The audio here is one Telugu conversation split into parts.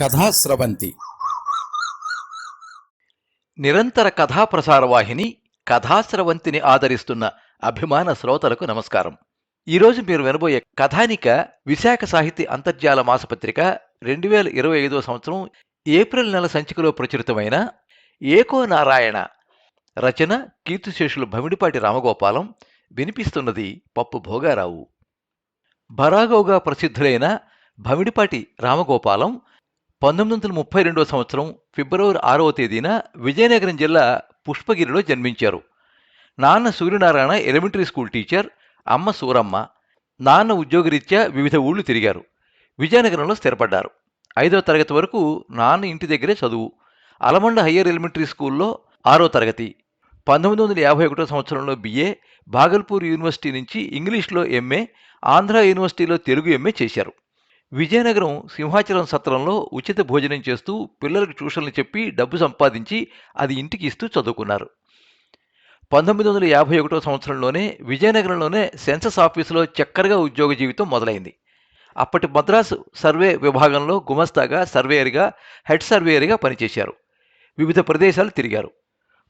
కథాస్రవంతి నిరంతర కథా ప్రసార వాహిని కథాస్రవంతిని ఆదరిస్తున్న అభిమాన శ్రోతలకు నమస్కారం. ఈరోజు మీరు వినబోయే కథానిక విశాఖ సాహిత్య అంతర్జాల మాసపత్రిక రెండు వేల ఇరవై ఐదో సంవత్సరం ఏప్రిల్ నెల సంచికలో ప్రచురితమైన ఏకో నారాయణ రచన కీర్తిశేషులు భమిడిపాటి రామగోపాలం వినిపిస్తున్నది పప్పు భోగారావు. భరాగోగా ప్రసిద్ధులైన భమిడిపాటి రామగోపాలం పంతొమ్మిది వందల ముప్పై రెండవ సంవత్సరం ఫిబ్రవరి ఆరవ తేదీన విజయనగరం జిల్లా పుష్పగిరిలో జన్మించారు. నాన్న సూర్యనారాయణ ఎలిమెంటరీ స్కూల్ టీచర్ అమ్మ సూరమ్మ నాన్న ఉద్యోగరీత్యా వివిధ ఊళ్ళు తిరిగారు. విజయనగరంలో స్థిరపడ్డారు. ఐదవ తరగతి వరకు నాన్న ఇంటి దగ్గరే చదువు. అలమండ హయ్యర్ ఎలిమెంటరీ స్కూల్లో ఆరో తరగతి. పంతొమ్మిది వందల యాభై ఒకటో సంవత్సరంలో బిఏ భాగల్పూర్ యూనివర్సిటీ నుంచి ఇంగ్లీష్లో ఎంఏ ఆంధ్ర యూనివర్సిటీలో తెలుగు ఎంఏ చేశారు. విజయనగరం సింహాచలం సత్రంలో ఉచిత భోజనం చేస్తూ పిల్లలకు ట్యూషన్లు చెప్పి డబ్బు సంపాదించి అది ఇంటికి ఇస్తూ చదువుకున్నారు. పంతొమ్మిది వందల యాభై ఒకటో సంవత్సరంలోనే విజయనగరంలోనే సెన్సస్ ఆఫీసులో చక్కరగా ఉద్యోగ జీవితం మొదలైంది. అప్పటి మద్రాసు సర్వే విభాగంలో గుమస్తాగా సర్వేయర్గా హెడ్ సర్వేయర్గా పనిచేశారు. వివిధ ప్రదేశాలు తిరిగారు.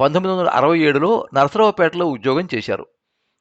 పంతొమ్మిది వందల అరవై ఏడులో నరసరావుపేటలో ఉద్యోగం చేశారు.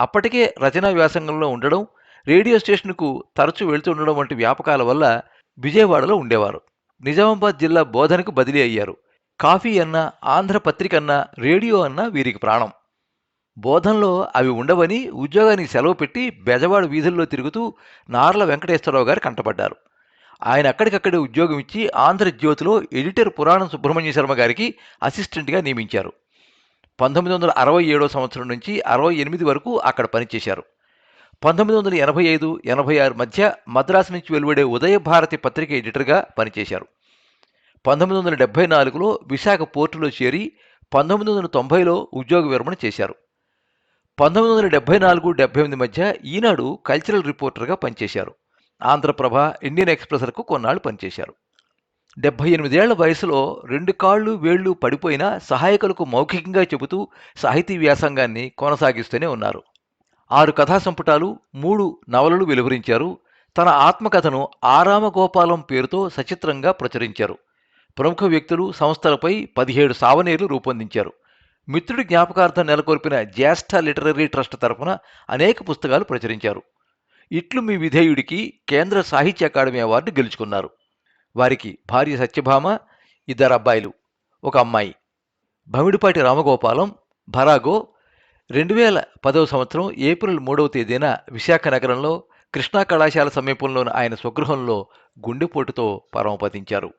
అప్పటికే రచనా వ్యాసంగంలో ఉండడం రేడియో స్టేషన్కు తరచూ వెళ్తుండడం వంటి వ్యాపకాల వల్ల విజయవాడలో ఉండేవారు. నిజామాబాద్ జిల్లా బోధనకు బదిలీ అయ్యారు. కాఫీ అన్నా ఆంధ్ర పత్రిక అన్నా రేడియో అన్నా వీరికి ప్రాణం. బోధనలో అవి ఉండవని ఉద్యోగానికి సెలవు పెట్టి బెజవాడ వీధుల్లో తిరుగుతూ నార్ల వెంకటేశ్వరరావు గారు కంటపడ్డారు. ఆయన అక్కడికక్కడే ఉద్యోగం ఇచ్చి ఆంధ్రజ్యోతిలో ఎడిటర్ పురాణం సుబ్రహ్మణ్య శర్మ గారికి అసిస్టెంట్గా నియమించారు. పంతొమ్మిది వందల అరవై ఏడో సంవత్సరం నుంచి అరవై ఎనిమిది వరకు అక్కడ పనిచేశారు. పంతొమ్మిది వందల ఎనభై ఐదు ఎనభై ఆరు మధ్య మద్రాసు నుంచి వెలువడే ఉదయ భారతి పత్రిక ఎడిటర్గా పనిచేశారు. పంతొమ్మిది వందల డెబ్బై నాలుగులో విశాఖ పోర్టులో చేరి పంతొమ్మిది వందల తొంభైలో ఉద్యోగ విరమణ చేశారు. పంతొమ్మిది వందల డెబ్బై నాలుగు డెబ్బై ఎనిమిది మధ్య ఈనాడు కల్చరల్ రిపోర్టర్గా పనిచేశారు. ఆంధ్రప్రభ ఇండియన్ ఎక్స్ప్రెసర్కు కొన్నాళ్ళు పనిచేశారు. డెబ్బై ఎనిమిదేళ్ళ వయసులో రెండు కాళ్ళు వేళ్ళు పడిపోయినా సహాయకులకు మౌఖికంగా చెబుతూ సాహితీ వ్యాసంగాన్ని కొనసాగిస్తూనే ఉన్నారు. ఆరు కథా సంపుటాలు మూడు నవలలు వెలువరించారు. తన ఆత్మకథను ఆరామగోపాలం పేరుతో సచిత్రంగా ప్రచురించారు. ప్రముఖ వ్యక్తులు సంస్థలపై పదిహేడు సావనీర్లు రూపొందించారు. మిత్రుడి జ్ఞాపకార్థం నెలకొల్పిన జ్యేష్ఠ లిటరరీ ట్రస్ట్ తరఫున అనేక పుస్తకాలు ప్రచురించారు. ఇట్లు మీ విధేయుడికి కేంద్ర సాహిత్య అకాడమీ అవార్డు గెలుచుకున్నారు. వారికి భార్య సత్యభామ ఇద్దరు అబ్బాయిలు ఒక అమ్మాయి. భమిడిపాటి రామగోపాలం భరాగో రెండు వేల పదవ సంవత్సరం ఏప్రిల్ మూడవ తేదీన విశాఖ నగరంలో కృష్ణా కళాశాల సమీపంలోని ఆయన స్వగృహంలో గుండెపోటుతో పరమపదించారు.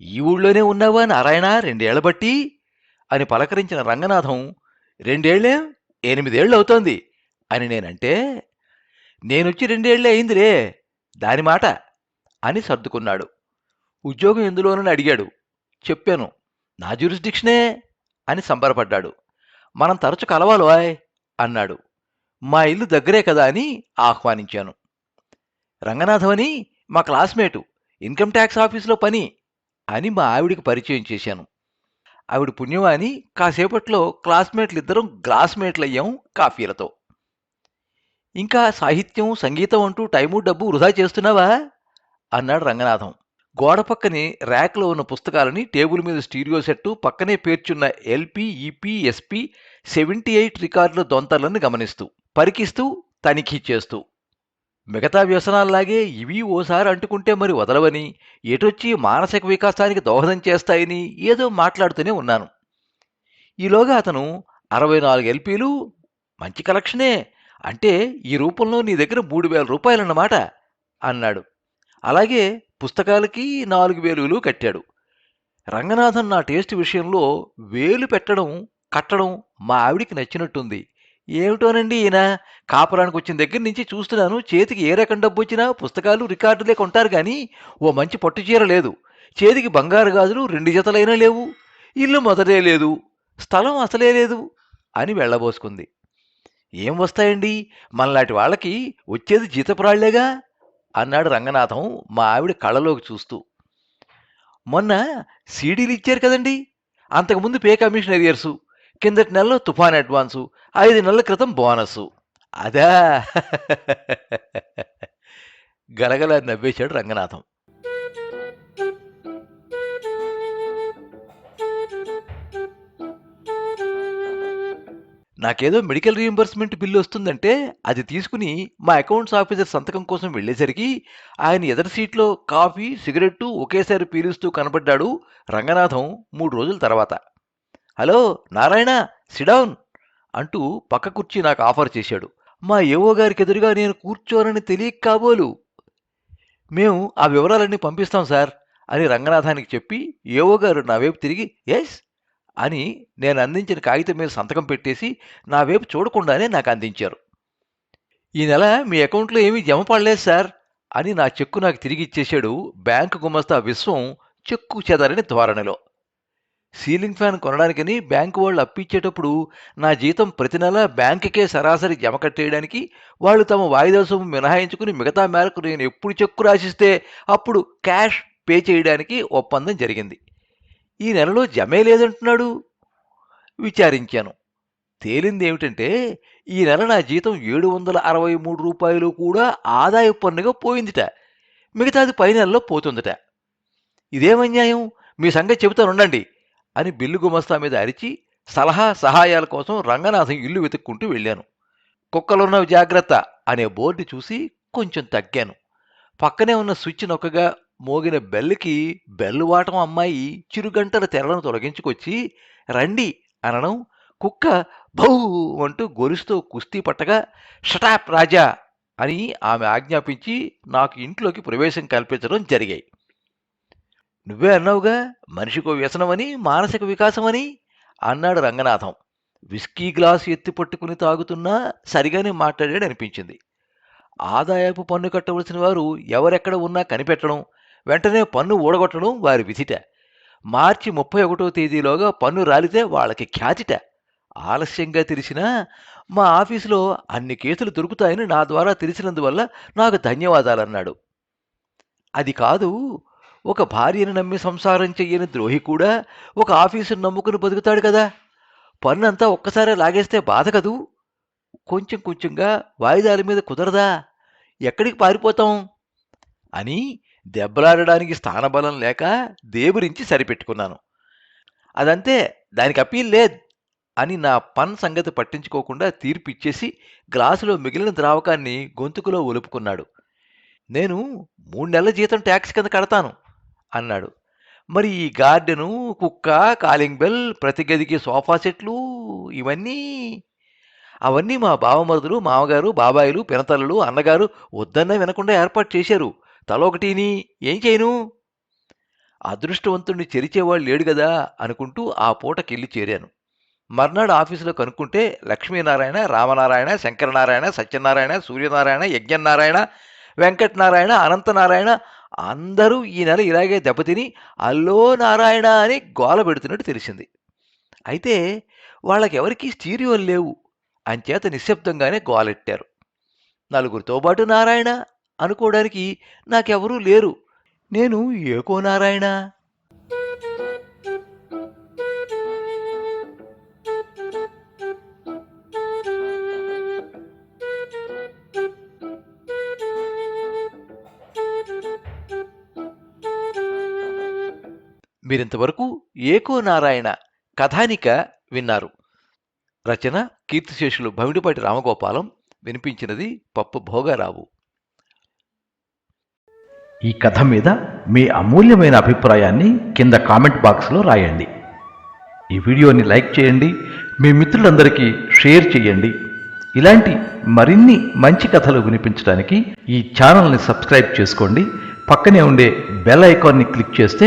ఈ ఊళ్ళోనే ఉన్నావా నారాయణ? రెండేళ్ళ బట్టి? అని పలకరించిన రంగనాథం రెండేళ్ళే? ఎనిమిదేళ్ళు అవుతోంది అని నేనంటే నేనొచ్చి రెండేళ్ళే అయిందిరే దాని మాట అని సర్దుకున్నాడు. ఉద్యోగం ఎందులోనని అడిగాడు. చెప్పాను నా జ్యూరిస్డిక్షనే అని సంబరపడ్డాడు. మనం తరచు కలవాలోయ్ అన్నాడు. మా ఇల్లు దగ్గరే కదా అని ఆహ్వానించాను. రంగనాథమని మా క్లాస్మేటు ఇన్కమ్ ట్యాక్స్ ఆఫీసులో పని అని మా ఆవిడికి పరిచయం చేశాను. ఆవిడ పుణ్యమాని కాసేపట్లో క్లాస్మేట్లు ఇద్దరం గ్లాస్మేట్లు అయ్యాం కాఫీలతో. ఇంకా సాహిత్యం సంగీతం అంటూ టైము డబ్బు వృధా చేస్తున్నావా? అన్నాడు రంగనాథం. గోడ పక్కనే ర్యాక్లో ఉన్న పుస్తకాలని టేబుల్ మీద స్టీరియో సెట్టు పక్కనే పేర్చున్న LP EP SP seventy eight రికార్డుల దొంతలను గమనిస్తూ పరికిస్తూ తనిఖీ చేస్తూ. మిగతా వ్యసనాల్లాగే ఇవి ఓసారి అంటుకుంటే మరి వదలవని ఎటొచ్చి మానసిక వికాసానికి దోహదం చేస్తాయని ఏదో మాట్లాడుతూనే ఉన్నాను. ఈలోగా అతను అరవై నాలుగు ఎల్పీలు మంచి కలెక్షనే అంటే ఈ రూపంలో నీ దగ్గర మూడు వేల రూపాయలన్నమాట అన్నాడు. అలాగే పుస్తకాలకి నాలుగు వేలు కట్టాడు. రంగనాథన్ నా టేస్ట్ విషయంలో వేలు పెట్టడం కట్టడం మా ఆవిడికి నచ్చినట్టుంది. ఏమిటోనండి ఈయన? కాపురానికి వచ్చిన దగ్గర నుంచి చూస్తున్నాను చేతికి ఏ రకం డబ్బు వచ్చినా పుస్తకాలు రికార్డులే కొంటారు కానీ ఓ మంచి పట్టు చీర లేదు. చేతికి బంగారు గాజులు రెండు జతలైనా లేవు. ఇల్లు మొదటే లేదు. స్థలం అసలే లేదు అని వెళ్ళబోసుకుంది. ఏం వస్తాయండి? మనలాంటి వాళ్ళకి వచ్చేది జీతపురాళ్ళేగా? అన్నాడు రంగనాథం మా ఆవిడ కళ్ళలోకి చూస్తూ. మొన్న సీడీలు ఇచ్చారు కదండి. అంతకుముందు పే కమిషన్ ఎరియర్సు కిందటి నెలలో తుఫాన్ అడ్వాన్సు ఐదు నెలల క్రితం బోనస్సు. అదా. గలగల నవ్వేశాడు రంగనాథం. నాకేదో మెడికల్ రీయింబర్స్మెంట్ బిల్లు వస్తుందంటే అది తీసుకుని మా అకౌంట్స్ ఆఫీసర్ సంతకం కోసం వెళ్ళేసరికి ఆయన ఎదటి సీట్లో కాఫీ సిగరెట్టు ఒకేసారి పీలుస్తూ కనబడ్డాడు రంగనాథం మూడు రోజుల తర్వాత. హలో నారాయణ సిడౌన్ అంటూ పక్క కుర్చీ నాకు ఆఫర్ చేశాడు. మా ఏవో గారికి ఎదురుగా నేను కూర్చోనని తెలియక కాబోలు. మేము ఆ వివరాలన్నీ పంపిస్తాం సార్ అని రంగనాథానికి చెప్పి ఏవో గారు నా వైపు తిరిగి ఎస్ అని నేను అందించిన కాగితం మీద సంతకం పెట్టేసి నా వైపు చూడకుండానే నాకు అందించారు. ఈ నెల మీ అకౌంట్లో ఏమీ జమ పడలేదు సార్ అని నా చెక్కు నాకు తిరిగి ఇచ్చేశాడు బ్యాంకు గుమస్తా విశ్వం చెక్కు చెదరని ధోరణిలో. సీలింగ్ ఫ్యాన్ కొనడానికని బ్యాంకు వాళ్ళు అప్పిచ్చేటప్పుడు నా జీతం ప్రతి నెల బ్యాంకుకే సరాసరి జమ కట్టేయడానికి వాళ్ళు తమ వాయిదా సొమ్ము మినహాయించుకుని మిగతా మేరకు నేను ఎప్పుడు చెక్కు రాసిస్తే అప్పుడు క్యాష్ పే చేయడానికి ఒప్పందం జరిగింది. ఈ నెలలో జమే లేదంటున్నాడు. విచారించాను. తేలింది ఏమిటంటే ఈ నెల నా జీతం ఏడు వందల అరవై మూడు రూపాయలు కూడా ఆదాయ పన్నుగా పోయిందిట. మిగతాది పై నెలలో పోతుందట. ఇదేమన్యాయం మీ సంగతి చెబుతానుండండి. అని బిల్లు గుమస్తా మీద అరిచి సలహా సహాయాల కోసం రంగనాథం ఇల్లు వెతుక్కుంటూ వెళ్ళాను. కుక్కలున్నవి జాగ్రత్త అనే బోర్డు చూసి కొంచెం తగ్గాను. పక్కనే ఉన్న స్విచ్ నొక్కగా మోగిన బెల్లుకి బెల్లు వాటం అమ్మాయి చిరుగంటల తెరలను తొలగించుకొచ్చి రండి అనడం కుక్క భౌ అంటూ గొలుసుతో కుస్తీ పట్టగా షటాప్ రాజా అని ఆమె ఆజ్ఞాపించి నాకు ఇంట్లోకి ప్రవేశం కల్పించడం జరిగాయి. నువ్వే అన్నావుగా? మనిషికో వ్యసనమని మానసిక వికాసమని అన్నాడు రంగనాథం. విస్కీ గ్లాసు ఎత్తి పట్టుకుని తాగుతున్నా సరిగానే మాట్లాడాడు అనిపించింది. ఆదాయపు పన్ను కట్టవలసిన వారు ఎవరెక్కడ ఉన్నా కనిపెట్టడం వెంటనే పన్ను ఊడగొట్టడం వారి విధిట. మార్చి ముప్పై ఒకటో తేదీలోగా పన్ను రాలితే వాళ్ళకి ఖ్యాతిట. ఆలస్యంగా తెలిసినా మా ఆఫీసులో అన్ని కేసులు దొరుకుతాయని నా ద్వారా తెలిసినందువల్ల నాకు ధన్యవాదాలన్నాడు. అది కాదు ఒక భార్యను నమ్మి సంసారం చెయ్యని ద్రోహి కూడా ఒక ఆఫీసును నమ్ముకుని బతుకుతాడు కదా. పన్నంతా ఒక్కసారే లాగేస్తే బాధ కదూ? కొంచెం కొంచెంగా వాయిదాల మీద కుదరదా? ఎక్కడికి పారిపోతాం? అని దెబ్బలాడడానికి స్థానబలం లేక దేవురించి సరిపెట్టుకున్నాను. అదంతే దానికి అప్పీల్ లేదు అని నా పన్ సంగతి పట్టించుకోకుండా తీర్పు ఇచ్చేసి గ్లాసులో మిగిలిన ద్రావకాన్ని గొంతుకులో ఒలుపుకున్నాడు. నేను మూడు నెలల జీతం ట్యాక్స్ కింద కడతాను. అన్నాడు. మరి ఈ గార్డెను కుక్క కాలింగ్ బెల్ ప్రతి గదికి సోఫా సెట్లు ఇవన్నీ అవన్నీ మా బావమరుదులు మామగారు బాబాయిలు పినతల్లులు అన్నగారు వద్దన్న వినకుండా ఏర్పాటు చేశారు. తల ఒకటిని ఏం చేయను? అదృష్టవంతుణ్ణి చెరిచేవాళ్ళు లేడు కదా అనుకుంటూ ఆ పూటకెళ్ళి చేరాను. మర్నాడు ఆఫీసులో కనుక్కుంటే లక్ష్మీనారాయణ రామనారాయణ శంకరనారాయణ సత్యనారాయణ సూర్యనారాయణ యజ్ఞనారాయణ వెంకటనారాయణ అనంతనారాయణ అందరూ ఈ నెల ఇలాగే దెబ్బతిని అల్లో నారాయణ అని గోల పెడుతున్నట్టు తెలిసింది. అయితే వాళ్ళకెవరికీ స్టీరియోలు లేవు. అంచేత నిశ్శబ్దంగానే గోలెట్టారు. నలుగురితో పాటు నారాయణ అనుకోవడానికి నాకెవరూ లేరు. నేను ఏకో నారాయణ? మీరింతవరకు ఏకో నారాయణ కథానిక విన్నారు. రచన కీర్తిశేషులు భవిడిపాటి రామగోపాలం వినిపించినది పప్పు భోగారావు. ఈ కథ మీద మీ అమూల్యమైన అభిప్రాయాన్ని కింద కామెంట్ బాక్స్లో రాయండి. ఈ వీడియోని లైక్ చేయండి మీ మిత్రులందరికీ షేర్ చేయండి. ఇలాంటి మరిన్ని మంచి కథలు వినిపించడానికి ఈ ఛానల్ని సబ్స్క్రైబ్ చేసుకోండి. పక్కనే ఉండే బెల్ ఐకాన్ని క్లిక్ చేస్తే